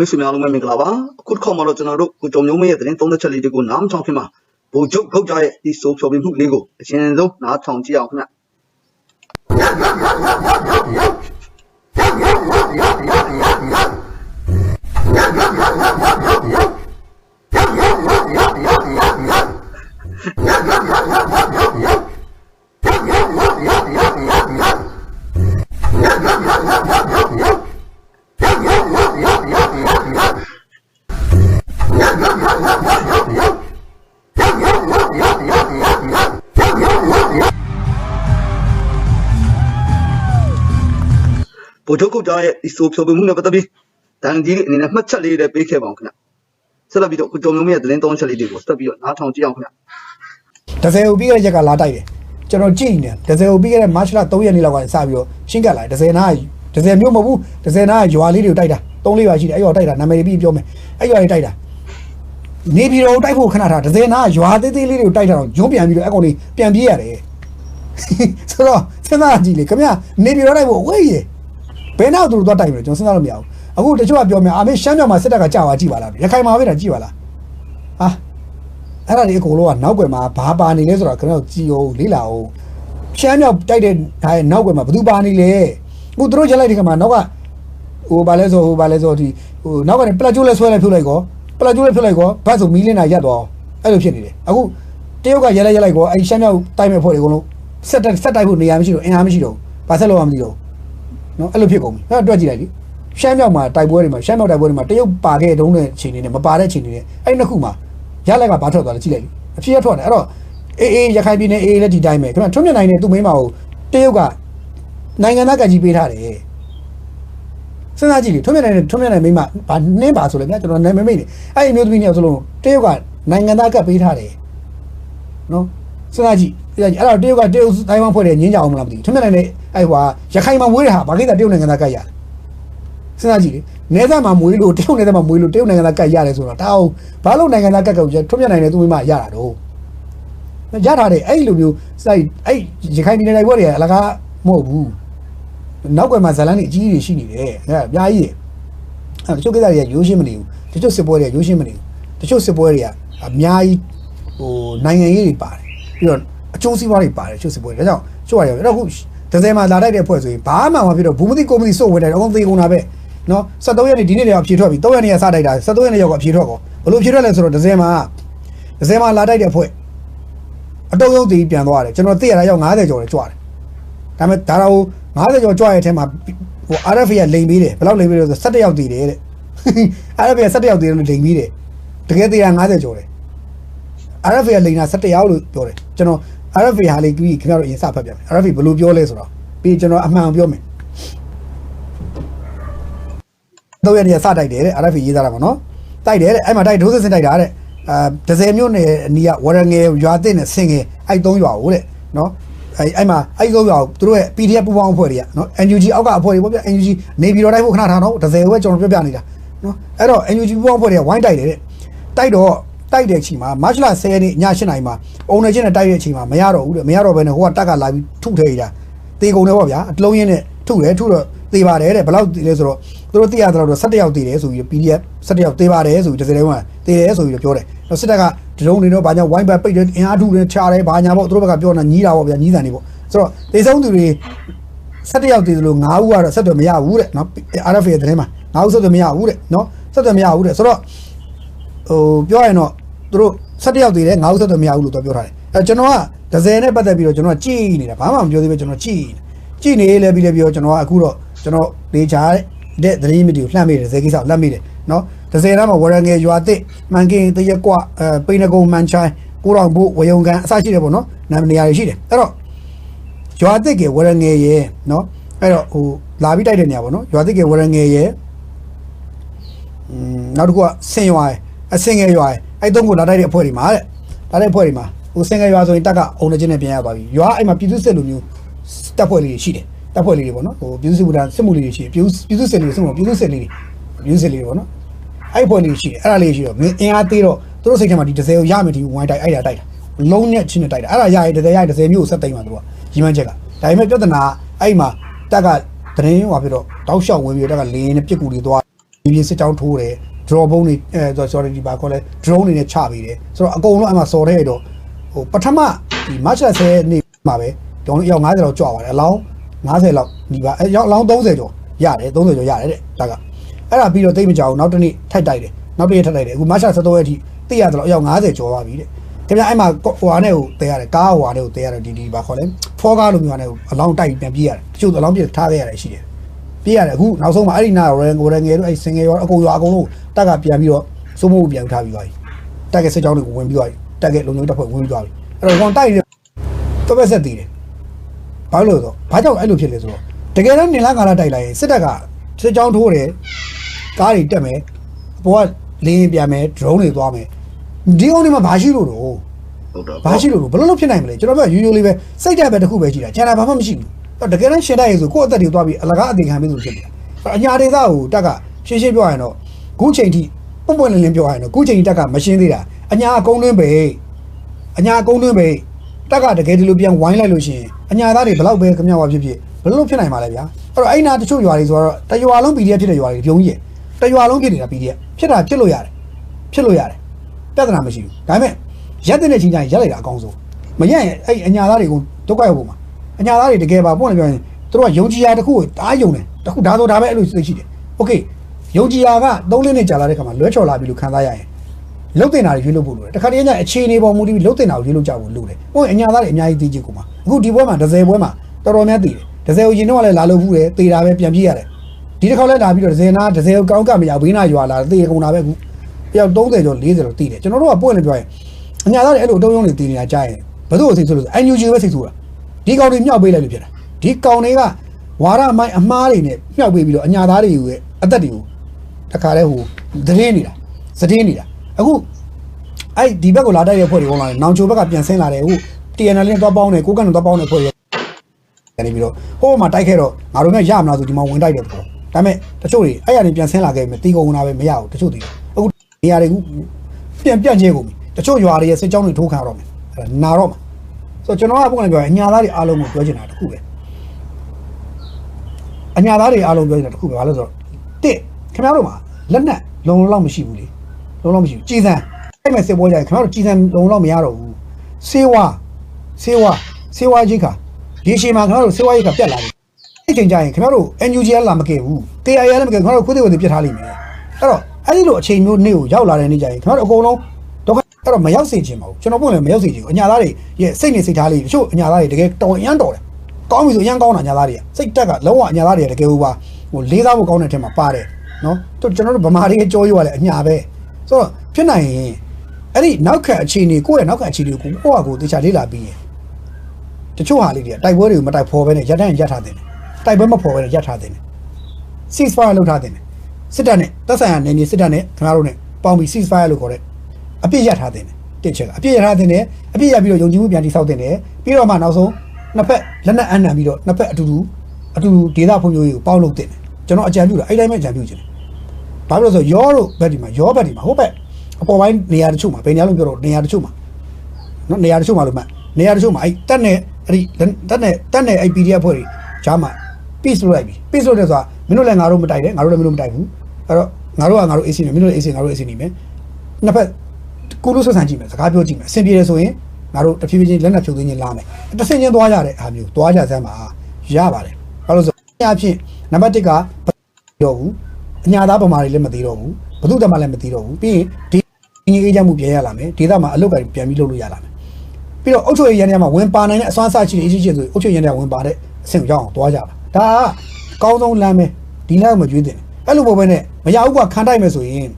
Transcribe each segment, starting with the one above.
မိတ်ဆွေများလုံးပဲမင်္ဂလာပါအခုတစ်ခေါက်မှာတော့ကျွန်တော်တို့ကိုကြုံမျိုးမရဲ့သတင်းသုံးသက်ချက်လေးတွေကိုနားမထောင်ခင်မှာဘုံကျုပ်ထုတ်ကြရဲ့ဒီဆိုဖြော်ပြမှုလေးကိုအရင်ဆုံးနားထောင်ကြည့်အောင်ခင်ဗျ ဗိုလ်ချုပ်ကုတ်ကြားရဲ့ဒီဆိုဖြော်ပြမှုနဲ့ပတ်သက်ပြီးတန်ကြီးလေးအနေနဲ့မှတ်ချက်လေးတွေပေးခဲ့ပါအောင်ခင်ဗျဆက်လက်ပြီးတော့ကိုကြုံမျိုးမရဲ့သတင်းသုံးချက်လေးတွေကိုဆက်ပြီးတော့နားထောင်ကြည့်အောင်ခင်ဗျဒဇယ်ကိုပြီးခဲ့တဲ့ရက်ကလာတိုက်တယ်ကျွန်တော်ကြည့်နေတယ်ဒဇယ်ကိုပြီးခဲ့တဲ့မတ်လ3ရက်နေ့လောက်ကနေစပြီးတော့ရှင်းကပ်လာတယ်ဒဇယ်နာကဒဇယ်မျိုးမဟုတ်ဘူးဒဇယ်နာကရွာလေးတွေကိုတိုက်တာ၃လေးရွာရှိတယ်အဲ့ရွာတိုက်တာနာမည်ပြီးပြောမယ်အဲ့ရွာတွေတိုက်တာနေပြည်တော်ကိုတိုက်ဖို့ခဏထားဒဇယ်နာကရွာသေးသေးလေးတွေကိုတိုက်တာတော့ဂျုံးပြန်ပြီးတော့အဲ့ကောင်လေးပြန်ပြေးရတယ်ဆိုတော့စဉ်းစားကြည့်လေခင်ဗျနေပြည်တော်တိုက်ဖို့ဝေးရေ ဘယ်နောက်သူတို့သွားတိုက်မလဲကျွန်တော်စဉ်းစားလို့မရဘူးအခုတချို့ကပြောမယ်အာမေရှမ်းမြောက်မှာစစ်တပ်ကကြာသွားကြည့်ပါလားရခိုင်မှာပဲတာကြည့်ပါလားဟာအဲ့ဒါတွေအကုန်လုံးကနောက်ွယ်မှာဘာပါနေလဲဆိုတော့ကျွန်တော်ကြည်အောင်လေးလာအောင်ရှမ်းမြောက်တိုက်တဲ့ဒါရဲ့နောက်ွယ်မှာဘယ်သူပါနေလဲအခုသူတို့ရက်လိုက်ဒီကမှာနောက်ကဟိုဘာလဲဆိုဟိုဘာလဲဆိုဒီဟိုနောက်ကနေပလက်ကျိုးလဲဆွဲလဲဖြုတ်လိုက်ကောပလက်ကျိုးလဲဖြုတ်လိုက်ကောဘတ်ဆိုမီးလင်းတာရက်သွားအဲ့လိုဖြစ်နေတယ်အခုတရုတ်ကရက်လိုက်ရက်လိုက်ကောအဲ့ရှမ်းမြောက်တိုက်မဲ့ဖွဲ့တွေအကုန်လုံးဆက်တက်ဆက်တိုက်ဖို့နေရာမရှိတော့အင်အားမရှိတော့ဘာဆက်လို့မှမသိတော့ နော်အဲ့လိုဖြစ်ကုန်ပြီအဲ့အတွက်ကြည့်လိုက်လေရှမ်းမြောက်မှာတိုက်ပွဲတွေမှာရှမ်းမြောက်တိုက်ပွဲတွေမှာတရုတ်ပါခဲ့တုံးတဲ့ချိန်တွေနဲ့မပါတဲ့ချိန်တွေနဲ့အဲ့နှစ်ခုမှာရလက်ကဘာထွက်သွားလဲကြည့်လိုက်လေအဖြစ်ရထွက်တယ်အဲ့တော့အေးအေးရခိုင်ပြည်နယ်အေးလည်းဒီတိုင်းပဲခင်ဗျထွန်းမြနိုင်တဲ့သူ့မိန်းမကိုတရုတ်ကနိုင်ငံသားကကြီးပေးထားတယ်စဉ်းစားကြည့်လေထွန်းမြနိုင်တဲ့ထွန်းမြနိုင်မိန်းမဘာနှင်းပါဆိုလဲခင်ဗျကျွန်တော်နာမည်မိတ်နေအဲ့ဒီမျိုးသမီးနဲ့ဆိုလို့တရုတ်ကနိုင်ငံသားကပ်ပေးထားတယ်နော်စဉ်းစားကြည့်အဲ့ဒါအဲ့တော့တရုတ်ကတရုတ်တိုင်းဝမ်ဖွဲ့တယ်ငင်းကြအောင်မလားမသိဘူးထွန်းမြနိုင်တဲ့ အဲ့ဟွာရခိုင်မှာမွေးတဲ့ဟာဘာကိစ္စတရုတ်နိုင်ငံသားကရလဲစဉ်းစားကြည့်လေနေသားမှာမွေးလို့တရုတ်နေသားမှာမွေးလို့တရုတ်နိုင်ငံသားကတ်ရတယ်ဆိုတော့ဒါအောင်ဘာလို့နိုင်ငံသားကတ်ကောက်ကျထွတ်ပြနိုင်တဲ့သူမိမရတာတော့ရထားတယ်အဲ့လိုမျိုးစိုက်အဲ့ရခိုင်ပြည်နယ်တိုင်းဘက်တွေကအလကားမဟုတ်ဘူးနောက်ကွယ်မှာဇလန်းတွေအကြီးကြီးရှိနေတယ်အဲ့အများကြီးအဲ့တချို့ကိစ္စတွေကရိုးရှင်းမနေဘူးတချို့စစ်ပွဲတွေကရိုးရှင်းမနေဘူးတချို့စစ်ပွဲတွေကအများကြီးဟိုနိုင်ငံရေးတွေပါတယ်ပြီးတော့အကျိုးစီးပွားတွေပါတယ်တချို့စစ်ပွဲတွေဒါကြောင့်ချို့ရတယ်အဲ့တော့ခု ဒဇယ်မှာလာတိုက်တဲ့ဖွဲ့ဆိုရင်ဘာမှမဖြစ်တော့ဘူးမသိကိုမသိစု့ဝင်တယ်အကုန်သေကုန်တာပဲနော်73ရက်နေ့ဒီနေ့တည်းကအဖြေထွက်ပြီ3ရက်နေ့ကစတိုက်တာ73ရက်နေ့ရောက်ကအဖြေထွက်ကောဘလို့ဖြေထွက်လဲဆိုတော့ဒဇယ်မှာဒဇယ်မှာလာတိုက်တဲ့ဖွဲ့အတုံးရုံးတည်ပြန်သွားတယ်ကျွန်တော်သိရတာရောက်90ကျော်တယ်ကြွတယ်ဒါပေမဲ့ဒါတော့90ကျော်ကြွရဲ့အထက်မှာဟို RF ကလိန်ပေးတယ်ဘယ်လောက်လိန်ပေးလဲဆို17ယောက်တည်တယ်တဲ့ RF က17ယောက်တည်တယ်လို့လိန်ပေးတယ်တကယ်တည်တာ90ကျော်တယ် RF ကလိန်တာ17ယောက်လို့ပြောတယ်ကျွန်တော် RF ဟာလေးကြီးခင်ဗျားတို့အရင်စဖတ်ပြမယ် RF ဘယ်လိုပြောလဲဆိုတော့ပြီးကျွန်တော်အမှန်ပြောမယ်တော့ရနေစတိုက်တယ်တဲ့ RF ရေးသားတာပေါ့နော်တိုက်တယ်တဲ့အဲ့မှာတိုက်ဒိုးစစ်စစ်တိုက်တာတဲ့အာဒဇယ်မျိုးနယ်အနီးကဝရငယ်ရွာသစ်နဲ့ဆင်ငယ်အဲ့သုံးရွာကိုတဲ့နော်အဲ့အဲ့မှာအဲ့သုံးရွာကိုသူတို့ရဲ့ PDF ပူပေါင်းအဖွဲ့တွေကနော် NUG အောက်ကအဖွဲ့တွေပေါ့ဗျ NUG နေပြည်တော်တိုက်ဖို့ခဏထားတော့ဒဇယ်ကိုပဲကျွန်တော်ပြောပြနေတာနော်အဲ့တော့ NUG ပူပေါင်းအဖွဲ့တွေကဝိုင်းတိုက်တယ်တဲ့တိုက်တော့ တိုက်တဲ့အချိန်မှာမတ်လ10ရက်နေ့ည8နာရီမှာအုံနေချင်းနဲ့တိုက်တဲ့အချိန်မှာမရတော့ဘူးတဲ့မရတော့ဘဲနဲ့ဟိုကတက်ကလာပြီးထုထည့်ရတာတေကုန်တယ်ပေါ့ဗျာအတလုံးရင်းနဲ့ထုတယ်ထုတော့တေပါတယ်တဲ့ဘယ်လောက်တေလဲဆိုတော့သူတို့သိရတော့17ယောက်တေတယ်ဆိုပြီး PDF 17ယောက်တေပါတယ်ဆိုပြီးတစ်စက်တည်းကတေတယ်ဆိုပြီးတော့ပြောတယ်တော့စစ်တပ်ကဒရုန်းတွေတော့ဘာညာဝိုင်းဘက်ပိတ်တယ်အင်အားထုတယ်ချတယ်ဘာညာပေါ့သူတို့ဘက်ကပြောနေတာညီးတာပေါ့ဗျာညီးတန်တွေပေါ့ဆိုတော့တေဆုံးသူတွေ17ယောက်တေတယ်လို့9ဦးကတော့ဆက်သွယ်မရဘူးတဲ့နော် RFA ရဲ့သတင်းမှာ9ဦးဆက်သွယ်မရဘူးတဲ့နော်ဆက်သွယ်မရဘူးတဲ့ဆိုတော့ ဟိုပြောရရင်တော့သူတို့17ယောက်တည်တယ်ငါးဦးဆက်တော့မရဘူးလို့တော့ပြောထားတယ်အဲကျွန်တော်ကဒဇယ်နဲ့ပတ်သက်ပြီးတော့ကျွန်တော်ကကြည်နေတာဘာမှမပြောသေးပဲကျွန်တော်ကြည်ကြည်နေလဲပြီးလဲပြီးတော့ကျွန်တော်ကအခုတော့ကျွန်တော်နေချာတဲ့သတင်းမီဒီကိုလှမ်းမိတယ်ဒဇယ်ကိစ္စကိုလှမ်းမိတယ်နော်ဒဇယ်နားမှာဝရငယ်ရွာတစ်မှန်ကင်းတရက်ကွအဲပိန်နကုံမှန်ချိုင်းကိုတော်ဘို့ဝယုံကန်အစရှိတယ်ပေါ့နော်နာမည်နေရာတွေရှိတယ်အဲ့တော့ရွာတစ်ကဝရငယ်ရဲ့နော်အဲ့တော့ဟိုလာပြီးတိုက်တဲ့နေရာပေါ့နော်ရွာတစ်ကဝရငယ်ရဲ့อืมနောက်တစ်ခုကဆင်ရွာရယ် အဆင်ငယ်ရွာရယ်အဲ့သုံးခုလာတိုက်တဲ့အဖွဲ့တွေမှာတဲ့လာတဲ့အဖွဲ့တွေမှာဟိုဆင်ငယ်ရွာဆိုရင်တက်ကအုံနေချင်းနဲ့ပြန်ရသွားပြီရွာအဲ့မှာပြည်သူစစ်လူမျိုးတပ်ဖွဲ့လေးတွေရှိတယ်တပ်ဖွဲ့လေးတွေပေါ့နော်ဟိုပြည်သူစစ်ဗုဒ္ဓစစ်မှုလေးတွေရှိတယ်ပြည်သူပြည်သူစစ်လေးတွေစစ်မှုပြည်သူစစ်လေးတွေပြည်သူစစ်လေးတွေပေါ့နော်အဲ့ဖွဲ့လေးတွေရှိတယ်အဲ့ဒါလေးရှိတော့မင်းအင်အားသေးတော့သူတို့စိတ်ထဲမှာဒီ30ကိုရမယ်ဒီဝိုင်းတိုက်အဲ့ဒါတိုက်တာလုံးနဲ့ချင်းနဲ့တိုက်တာအဲ့ဒါရရင်30ရရင်30မျိုးကိုဆက်တိမ်မှာသူကကြီးမှန်းချက်ကဒါပေမဲ့ပြဿနာအဲ့မှာတက်ကတရင်ဟွာဖြစ်တော့တောက်လျှောက်ဝင်ပြီးတော့တက်ကလင်းနဲ့ပြစ်ကူတွေသွားဒီစစ်ကြောင်းထိုးတယ် draw ဘုံတွေအဲ sorry ဒီပါခေါ်လဲ drone တွေနဲ့ချပေးတယ်ဆိုတော့အကုန်လုံးအမှစော်တဲ့တော့ဟိုပထမဒီ match 10နေ့မှာပဲကျွန်တော်ရောက်90လောက်ကြွသွားတယ်အလောင်း90လောက်ဒီပါအဲရောက်အလောင်း30ကျော်ရတယ်30ကျော်ရတယ်တဲ့ဒါကအဲ့ဒါပြီးတော့တိတ်မကြအောင်နောက်တစ်နေ့ထိုက်တိုက်တယ်နောက်တစ်နေ့ထိုက်တိုက်တယ်အခု match 73ရက်ထိသိရသလောက်အယောက်90ကျော်သွားပြီတဲ့ခင်ဗျအဲ့မှာဟိုဟာနဲ့ကိုတဲရတယ်ကားဟိုဟာနဲ့ကိုတဲရတယ်ဒီဒီပါခေါ်လဲဖောကားလိုမျိုးဟာနဲ့ကိုအလောင်းတိုက်ပြန်ပြေးရတယ်တချို့အလောင်းပြေးထားခဲ့ရတယ်ရှိတယ် ပြေးရတယ်အခုနောက်ဆုံးမှာအဲ့ဒီနာရန်ကိုရငယ်တို့အဲ့စင်ငယ်ရောအကုန်ရောအကုန်လုံးတက်ကပြန်ပြီးတော့စိုးမိုးပြန်ထားပြီးသွားပြီတက်ကစစ်ကြောင်းတွေကိုဝင်ပြီးသွားပြီတက်ကလုံချုံတပ်ဖွဲ့ဝင်ပြီးသွားပြီအဲ့တော့ဝန်တိုက်နေတော့ပဲဆက်တည်တယ်ဘာလို့လဲဆိုတော့ဘာကြောင့်အဲ့လိုဖြစ်လဲဆိုတော့တကယ်တော့နေလာကာလာတိုက်လိုက်ရင်စစ်တပ်ကစစ်ကြောင်းထိုးတယ်ကားတွေတက်မယ်အပေါ်ကလင်းပြန်မယ် drone တွေသွားမယ်ဒီအောင်ဒီမှာဘာရှိလို့တော့ဟုတ်တော့ဘာရှိလို့လို့ဘယ်လိုလုပ်ဖြစ်နိုင်မလဲကျွန်တော်ကယူယူလေးပဲစိတ်ဓာတ်ပဲတစ်ခုပဲရှိတာကျန်တာဘာမှမရှိဘူးအဲ့ တော့တကယ်တမ်းရှင်တိုက်ရဆိုကိုယ့်အသက်တွေသွားပြီးအလကားအသေးခံပေးလို့ဖြစ်နေတာအဲ့တော့အညာဒေသကိုတက်ကရှင်းရှင်းပြောရရင်တော့ခုချိန်ထိပုံပွင့်လင်းလင်းပြောရရင်တော့ခုချိန်ထိတက်ကမရှင်းသေးတာအညာအကုန်းတွင်းပဲအညာအကုန်းတွင်းပဲတက်ကတကယ်ဒီလိုပြန်ဝိုင်းလိုက်လို့ရှိရင်အညာသားတွေဘလောက်ပဲခမျှဝါဖြစ်ဖြစ်ဘယ်လိုလုပ်ဖြစ်နိုင်မှာလဲဗျာအဲ့တော့အဲ့နာတချို့ရွာတွေဆိုတော့တရွာလုံး PDF ဖြစ်တဲ့ရွာတွေပြုံးကြီးတရွာလုံးဖြစ်နေတာ PDF ဖြစ်တာဖြစ်လို့ရတယ်ဖြစ်လို့ရတယ်ပြဿနာမရှိဘူးဒါပေမဲ့ရက်တဲ့ချင်းချင်းရက်လိုက်တာအကောင်းဆုံးမရက်ရင်အဲ့အညာသားတွေကိုဒုက္ခရောက်ပုံမှာ အညာသားတွေတကယ်ပါပေါ့လေပြောရင်သူတို့ကယုံကြည်ရာတစ်ခုကိုတားယုံတယ်တစ်ခုဒါဆိုဒါပဲအဲ့လိုစိတ်ရှိတယ်โอเคယုံကြည်ရာက၃လနဲ့ကြာလာတဲ့ခါမှာလွဲချော်လာပြီလို့ခံစားရရင်လုတ်တင်တာတွေရွေးလို့ပို့လို့တယ်တခါတည်းကျအခြေအနေပေါ်မူတည်ပြီးလုတ်တင်တာကိုရွေးလို့ကြဖို့လို့တယ်ဟုတ်ရင်အညာသားတွေအများကြီးသိချင်ကုန်မှာအခုဒီပွဲမှာဒဇယ်ပွဲမှာတော်တော်များသိတယ်ဒဇယ်ကိုရင်တော့လည်းလာလို့ဘူးတယ်သေတာပဲပြန်ပြေးရတယ်ဒီတစ်ခေါက်လည်းလာပြီးတော့ဒဇယ်နာဒဇယ်ကိုကောင်းကမရဘေးနာရွာလာသေကုန်တာပဲအခု တယောက်30ကျော်40ကျော်တည်တယ်ကျွန်တော်တို့ကပွင့်နေပြောရင်အညာသားတွေအဲ့လိုအတုံးယုံတွေတည်နေတာကြားရင်ဘယ်သူ့ကိုစိတ်ဆိုးလို့အန်ယူဂျီပဲစိတ်ဆိုးတာ ဒီကောင်တွေမြောက်ပေးလိုက်လို့ဖြစ်တာဒီကောင်တွေကဝါရမိုင်းအမားတွေနဲ့မြောက်ပေးပြီးတော့အညာသားတွေရဲ့အသက်တွေကိုတခါတည်းဟိုသတင်းနေတာသတင်းနေတာအခုအဲ့ဒီဘက်ကိုလာတိုက်တဲ့ဖွဲ့တွေဝင်လာတယ်နောင်ချိုဘက်ကပြန်ဆင်းလာတယ်အခု TNL နဲ့တော့ပေါင်းတယ်ကိုကန့်နဲ့တော့ပေါင်းတယ်ဖွဲ့တွေနေပြီးတော့ဟိုမှာတိုက်ခဲ့တော့ငါတို့ကရမလားဆိုဒီမှာဝင်တိုက်တယ်ပေါ့ဒါပေမဲ့တချို့တွေအဲ့ရနေပြန်ဆင်းလာခဲ့ပြီတီကုန်လာပဲမရဘူးတချို့တွေအခုနေရာတွေအခုပြန်ပြန့်ကျဲကုန်ပြီတချို့ရွာတွေရဲ့စစ်ကြောင်းတွေထိုးခံရတော့မယ်အဲ့ဒါနာတော့မှာ ဆိုတော့ကျွန်တော်ကပုံနဲ့ပြောရင်အညာသားတွေအားလုံးကိုပြောချင်တာတစ်ခုပဲအညာသားတွေအားလုံးပြောချင်တာတစ်ခုပဲဘာလို့လဲဆိုတော့တစ်ခင်ဗျားတို့မှာလက်နက်လုံလုံလောက်မရှိဘူးလေလုံလောက်မရှိဘူးကြည်စံအဲ့မဲ့စစ်ပွဲကြရင်ခင်ဗျားတို့ကြည်စံလုံလောက်မရတော့ဘူးစေဝါစေဝါစေဝါကြီးခါဒီအချိန်မှာခင်ဗျားတို့စေဝါကြီးခါပြတ်လာပြီအဲ့ချိန်ကျရင်ခင်ဗျားတို့ NUG ကလာမကယ်ဘူး KIA လည်းမကယ်ခင်ဗျားတို့ခွေးသေးခွေးသေးပြတ်ထားလိမ့်မယ်အဲ့တော့အဲ့ဒီလိုအချိန်မျိုးနေ့ကိုရောက်လာတဲ့နေ့ကျရင်ခင်ဗျားတို့အကုန်လုံးဒုက္ခ အဲ့တော့မရောက်စေချင်ပါဘူးကျွန်တော်ပုံလည်းမရောက်စေချင်ဘူးအညာသားတွေရဲ့စိတ်နေစိတ်ထားလေးတချို့အညာသားတွေတကယ်တော်အရန်တော်တယ်ကောင်းပြီဆိုအရန်ကောင်းတာအညာသားတွေကစိတ်တက်ကလုံးဝအညာသားတွေကတကယ်ဟိုပါဟိုလေးစားဖို့ကောင်းတဲ့အထက်မှာပါတယ်နော်သူကျွန်တော်တို့ဗမာတွေရဲ့ကြောရွာလဲအညာပဲဆိုတော့ဖြစ်နိုင်ရင်အဲ့ဒီနောက်ခက်အခြေအနေကိုယ့်ရဲ့နောက်ခက်အခြေအနေကိုကိုယ့်ဟာကိုယ်တေချာလေးလာပြီးရင်တချို့ဟာလေးတွေတိုက်ပွဲတွေကိုမတိုက်ဖော်ဘဲနဲ့ရပ်တန်းရပ်ထားတယ်တိုက်ပွဲမဖော်ဘဲနဲ့ရပ်ထားတယ် ceasefire လုပ်ထားတယ်စစ်တပ်နဲ့တပ်ဆိုင်ရာနယ်မြေစစ်တပ်နဲ့ခင်ဗျားတို့နဲ့ပေါင်းပြီး ceasefire လို့ခေါ်တဲ့ အပြစ်ရထားတယ်တစ်ချက်ကအပြစ်ရထားတယ်အပြစ်ရပြီးတော့ယုံကြည်မှုပြန်တိဆောက်တယ်ပြီးတော့မှနောက်ဆုံးနှစ်ဖက်လက်နက်အမ်းနံပြီးတော့နှစ်ဖက်အတူတူအတူတူဒေသဖွံ့ဖြိုးရေးကိုပေါင်းလုပ်တယ်ကျွန်တော်အကြံပြုတာအဲ့တိုင်းပဲအကြံပြုခြင်းဘာလို့လဲဆိုရောတို့ဘက်ဒီမှာရောဘက်ဒီမှာဟုတ်ဘက်အပေါ်ပိုင်းနေရာတချို့မှာဘယ်နေရာလုံးပြောတော့နေရာတချို့မှာနော်နေရာတချို့မှာလို့မှနေရာတချို့မှာအဲ့တက်နဲ့အဲ့ဒီတက်နဲ့တက်နဲ့အဲ့ PDF ဖွဲ့တွေဂျားမှာ peace လုပ်လိုက်ပြီ peace လုပ်တယ်ဆိုတာမင်းတို့လည်းငါတို့မတိုက်နဲ့ငါတို့လည်းမင်းတို့မတိုက်ဘူးအဲ့တော့ငါတို့ကငါတို့ AC နေမင်းတို့လည်း AC ငါတို့ AC နေမယ်နှစ်ဖက် ကိုလို့ဆက်ဆံကြည့်မယ်စကားပြောကြည့်မယ်အဆင်ပြေတယ်ဆိုရင်ငါတို့တဖြည်းဖြည်းချင်းလက်နက်ဖြုတ်သိမ်းချင်းလာမယ်တစ်ဆင့်ချင်းသွားကြတဲ့အားမျိုးသွားကြစမ်းပါရပါတယ်ဘာလို့ဆိုအဖြစ်နံပါတ်1ကတော့ဘူးအညာသားဗမာတွေလည်းမသိတော့ဘူးဘသူတမလည်းမသိတော့ဘူးပြီးရင်ဒီငင်းအေးချမ်းမှုပြန်ရလာမယ်ဒေသမှာအလုတ်ကပြန်ပြီးလုပ်လို့ရလာမယ်ပြီးတော့အုတ်ချုပ်ရရန်ထဲမှာဝင်ပါနိုင်တဲ့အစွမ်းစားရှိတဲ့အရှိရှိဆိုအုတ်ချုပ်ရန်ထဲဝင်ပါတဲ့အဆင့်ကိုရောက်အောင်သွားကြပါဒါကကောင်းဆုံးလမ်းပဲဒီလမ်းကိုမကြွေးတင်အဲ့လိုပုံပဲနဲ့မရဘူးကခံတိုက်မယ်ဆိုရင်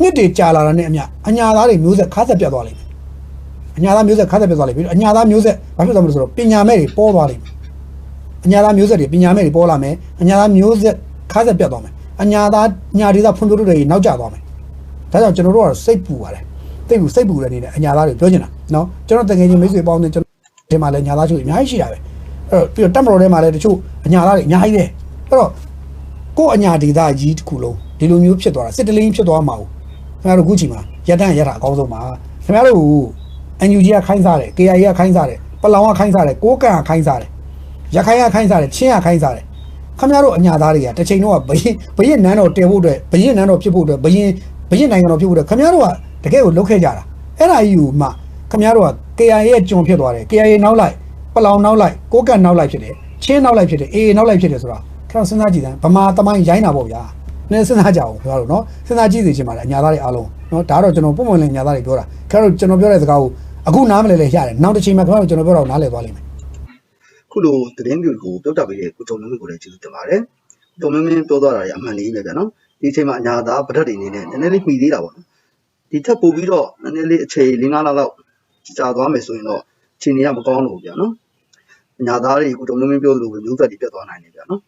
နှစ်တွေကြာလာတာနဲ့အမျှအညာသားတွေမျိုးဆက်ခါဆက်ပြတ်သွားလိမ့်မယ်အညာသားမျိုးဆက်ခါဆက်ပြတ်သွားလိမ့်မယ်ပြီးတော့အညာသားမျိုးဆက်ဘာဖြစ်သွားမလဲဆိုတော့ပညာမဲ့တွေပေါ်သွားလိမ့်မယ်အညာသားမျိုးဆက်တွေပညာမဲ့တွေပေါ်လာမယ်အညာသားမျိုးဆက်ခါဆက်ပြတ်သွားမယ်အညာသားညာဒေသဖွံ့ဖြိုးတိုးတက်ရေးနောက်ကျသွားမယ်ဒါကြောင့်ကျွန်တော်တို့ကတော့စိတ်ပူပါတယ်စိတ်ပူစိတ်ပူတဲ့အနေနဲ့အညာသားတွေပြောချင်တာနော်ကျွန်တော်တကယ်ချင်းမိတ်ဆွေပေါင်းနေကျွန်တော်ဒီမှာလည်းညာသားချို့အများကြီးရှိတာပဲအဲ့တော့ပြီးတော့တက်မတော်ထဲမှာလည်းတချို့အညာသားတွေအများကြီးပဲအဲ့တော့ကိုယ့်အညာဒေသကြီးတစ်ခုလုံးဒီလိုမျိုးဖြစ်သွားတာစစ်တလင်းဖြစ်သွားမှာ ခင်ဗျားတို့အခုချိန်မှာရတန်းရတာအကောင်းဆုံးပါခင်ဗျားတို့ NUG ကခိုင်းစားတယ် KIA ကခိုင်းစားတယ်ပလောင်ကခိုင်းစားတယ်ကိုးကန်ကခိုင်းစားတယ်ရခိုင်ကခိုင်းစားတယ်ချင်းကခိုင်းစားတယ်ခမရတို့အညာသားတွေကတစ်ချိန်တော့ဘရင်ဘရင်နန်းတော်တည်ဖို့အတွက်ဘရင်နန်းတော်ဖြစ်ဖို့အတွက်ဘရင်ဘရင်နိုင်ငံတော်ဖြစ်ဖို့အတွက်ခမရတို့ကတကယ်ကိုလုတ်ခဲ့ကြတာအဲ့ဒါကြီးကိုမှခမရတို့က KIA ရဲ့ကျွန်ဖြစ်သွားတယ် KIA နောက်လိုက်ပလောင်နောက်လိုက်ကိုကတ်နောက်လိုက်ဖြစ်တယ်ချင်းနောက်လိုက်ဖြစ်တယ် AA နောက်လိုက်ဖြစ်တယ်ဆိုတော့ခဏစဉ်းစားကြည့်တယ်ဗမာတမိုင်းရိုင်းတာပေါ့ဗျာ နည်းစဉ်းစားကြအောင်ပြောတော့နော်စဉ်းစားကြည့်စီချင်ပါတယ်အညာသားတွေအားလုံးနော်ဒါတော့ကျွန်တော်ပုံမှန်လည်းအညာသားတွေပြောတာခဏတော့ကျွန်တော်ပြောတဲ့စကားကိုအခုနားမလဲလဲရတယ်နောက်တစ်ချိန်မှာခင်ဗျားတို့ကျွန်တော်ပြောတော့နားလဲသွားလိမ့်မယ်ခုလိုသတင်းတွေကိုပြောပြပေးတဲ့ကိုတုံမျိုးကိုလည်းကျေးဇူးတင်ပါတယ်တုံမျိုးမင်းပြောသွားတာတွေအမှန်လေးပဲဗျာနော်ဒီအချိန်မှာအညာသားဗဒတ်တွေအနေနဲ့နည်းနည်းလေးမှီသေးတာပေါ့နော်ဒီထက်ပိုပြီးတော့နည်းနည်းလေးအခြေ၄၅လောက်လောက်ကြာသွားမယ်ဆိုရင်တော့ခြေနေရမကောင်းလို့ဗျာနော်အညာသားတွေကိုတုံမျိုးမင်းပြောသလိုပဲမျိုးသက်တွေပြတ်သွားနိုင်တယ်ဗျာနော်